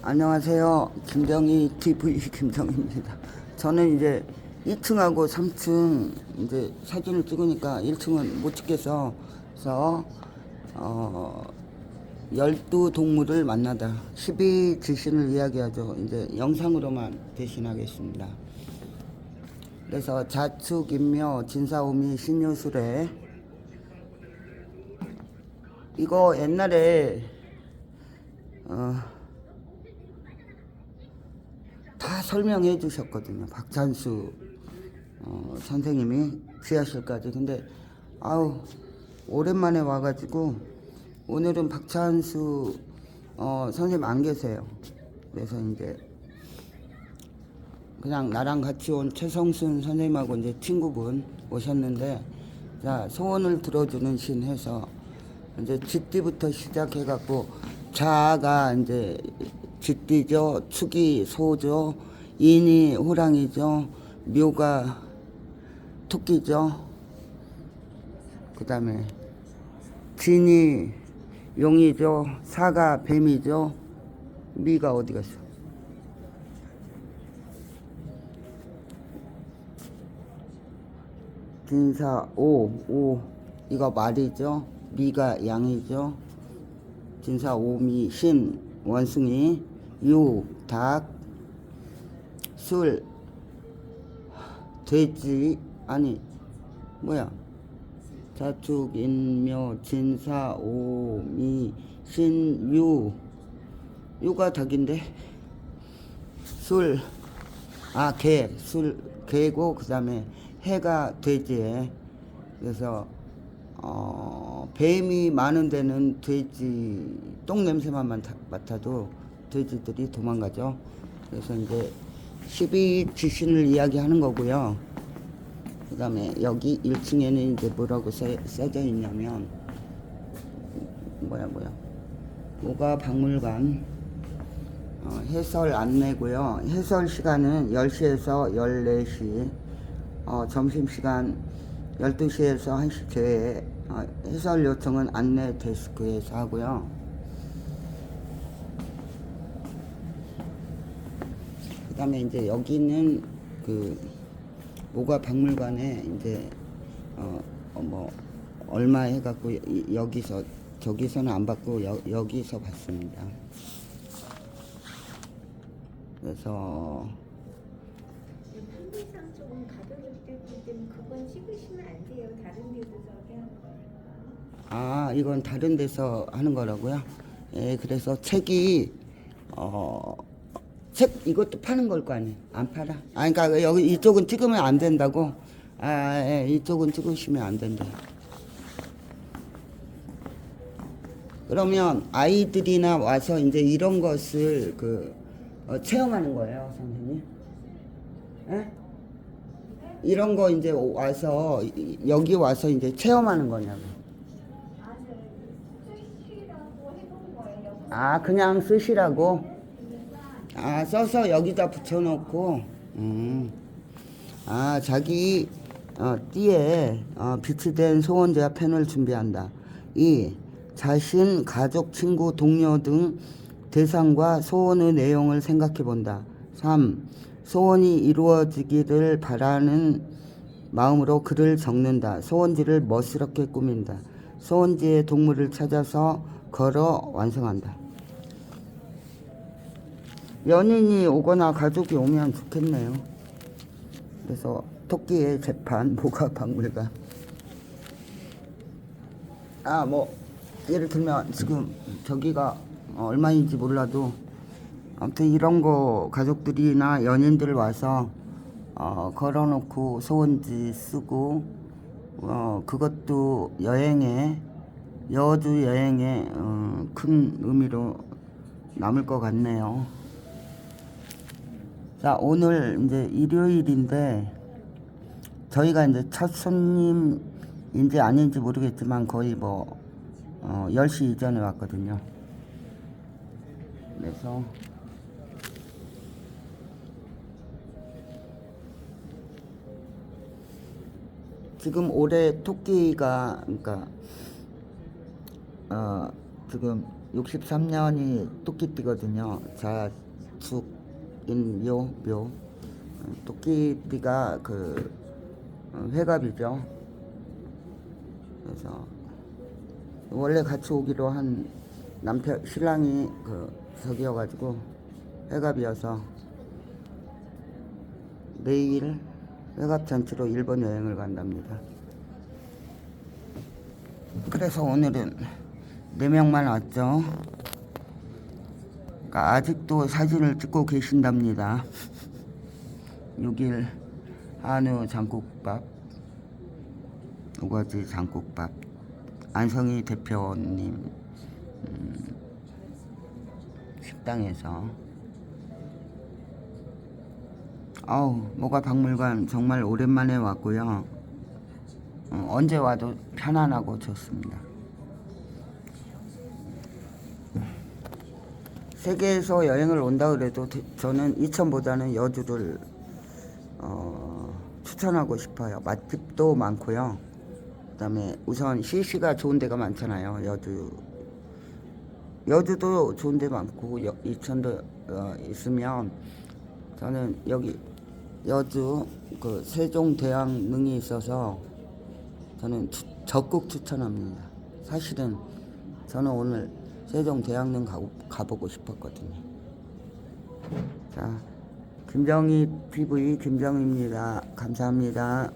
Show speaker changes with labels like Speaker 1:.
Speaker 1: 안녕하세요. 김정희 TV 김정희입니다. 저는 이제 2층하고 3층 이제 사진을 찍으니까 1층은 못 찍겠어. 그래서 어 12동물을 만나다 12 지신을 이야기하죠. 이제 영상으로만 대신하겠습니다. 그래서 자축, 인묘, 진사오미, 신유술에 이거 옛날에 어, 다 설명해 주셨거든요. 박찬수 어, 선생님이 지하실까지. 근데 아우 오랜만에 와가지고 오늘은 박찬수 어, 선생님 안 계세요. 그래서 이제 그냥 나랑 같이 온 최성순 선생님하고 이제 친구분 오셨는데 자 소원을 들어주는 신 해서 이제 쥐띠부터 시작해갖고 자가 이제 쥐띠죠 축이 소죠 인이 호랑이죠 묘가 토끼죠. 그 다음에 진이 용이죠 사가 뱀이죠. 미가 어디 갔어? 진사 오, 오. 이거 말이죠. 미가 양이죠. 진사 오미 신 원숭이 유닭술 돼지 아니 뭐야? 자축 인묘 진사 오 미 신 유. 유가 닭인데? 술. 아, 개, 술, 개고, 그 다음에 해가 돼지에. 그래서, 어, 뱀이 많은 데는 돼지, 똥 냄새만 맡아- 맡아도 돼지들이 도망가죠. 그래서 이제 12 지신을 이야기하는 거고요. 그 다음에 여기 1층에는 이제 뭐라고 써, 써져 있냐면, 뭐야, 뭐야. 뭐가 박물관. 어, 해설 안내고요. 해설 시간은 10시에서 14시, 어, 점심시간 12시에서 1시 제외, 어, 해설 요청은 안내 데스크에서 하고요. 그 다음에 이제 여기는 그, 모가 박물관에 이제, 어, 어, 뭐, 얼마 해갖고 이- 여기서, 저기서는 안 받고 여, 여기서 받습니다. 그래서
Speaker 2: 판매상 조금 가격이 때문에 그건 찍으시면 안 돼요. 다른 데도 저기 하는 거니까.
Speaker 1: 아 이건 다른 데서 하는 거라고요? 예, 그래서 책이 어 책 이것도 파는 걸 거 아니에요? 안 팔아? 아 그러니까 여기 이쪽은 찍으면 안 된다고? 아 예, 이쪽은 찍으시면 안 된다. 그러면 아이들이나 와서 이제 이런 것을 그 어, 체험하는 거예요, 선생님? 예? 이런 거 이제 와서 이- 여기 와서 이제 체험하는 거냐고. 아, 그냥 쓰시라고? 아, 써서 여기다 붙여놓고, 음. 아, 자기, 어, 띠에, 어, 비치된 소원제와 펜을 준비한다. 이, 자신, 가족, 친구, 동료 등 대상과 소원의 내용을 생각해 본다. 3. 소원이 이루어지기를 바라는 마음으로 글을 적는다. 소원지를 멋스럽게 꾸민다. 소원지의 동물을 찾아서 걸어 완성한다. 연인이 오거나 가족이 오면 좋겠네요. 그래서 토끼의 재판, 모가 박물관. 아, 뭐, 예를 들면 지금 저기가 어, 얼마인지 몰라도 아무튼 이런 거 가족들이나 연인들 와서 어, 걸어놓고 소원지 쓰고 어, 그것도 여행에 여주 여행에 어, 큰 의미로 남을 것 같네요. 자 오늘 이제 일요일인데 저희가 이제 첫 손님인지 아닌지 모르겠지만 거의 뭐 어, 10시 이전에 왔거든요. 그래서 지금 올해 토끼가 그러니까 어 지금 63년이 토끼띠거든요. 자축 인 묘, 묘. 어, 토끼띠가 그 어, 회갑이죠. 그래서 원래 같이 오기로 한 남편 신랑이 그 저기여가지고 회갑이어서 내일 회갑 잔치로 일본 여행을 간답니다. 그래서 오늘은 네 명만 왔죠. 그러니까 아직도 사진을 찍고 계신답니다. 6일 한우 장국밥, 우거지 장국밥, 안성희 대표님 음, 식당에서 아우 뭐가 박물관 정말 오랜만에 왔고요. 어, 언제 와도 편안하고 좋습니다. 세계에서 여행을 온다 그래도 대- 저는 이천보다는 여주를 어, 추천하고 싶어요. 맛집도 많고요. 그다음에 우선 시시가 좋은 데가 많잖아요. 여주 여주도 좋은 데 많고 여, 이천도 어, 있으면 저는 여기 여주 그 세종대왕릉이 있어서 저는 추- 적극 추천합니다. 사실은 저는 오늘 세종대왕릉 가고, 가보고 싶었거든요. 자, 김정희 TV 김정희입니다. 감사합니다.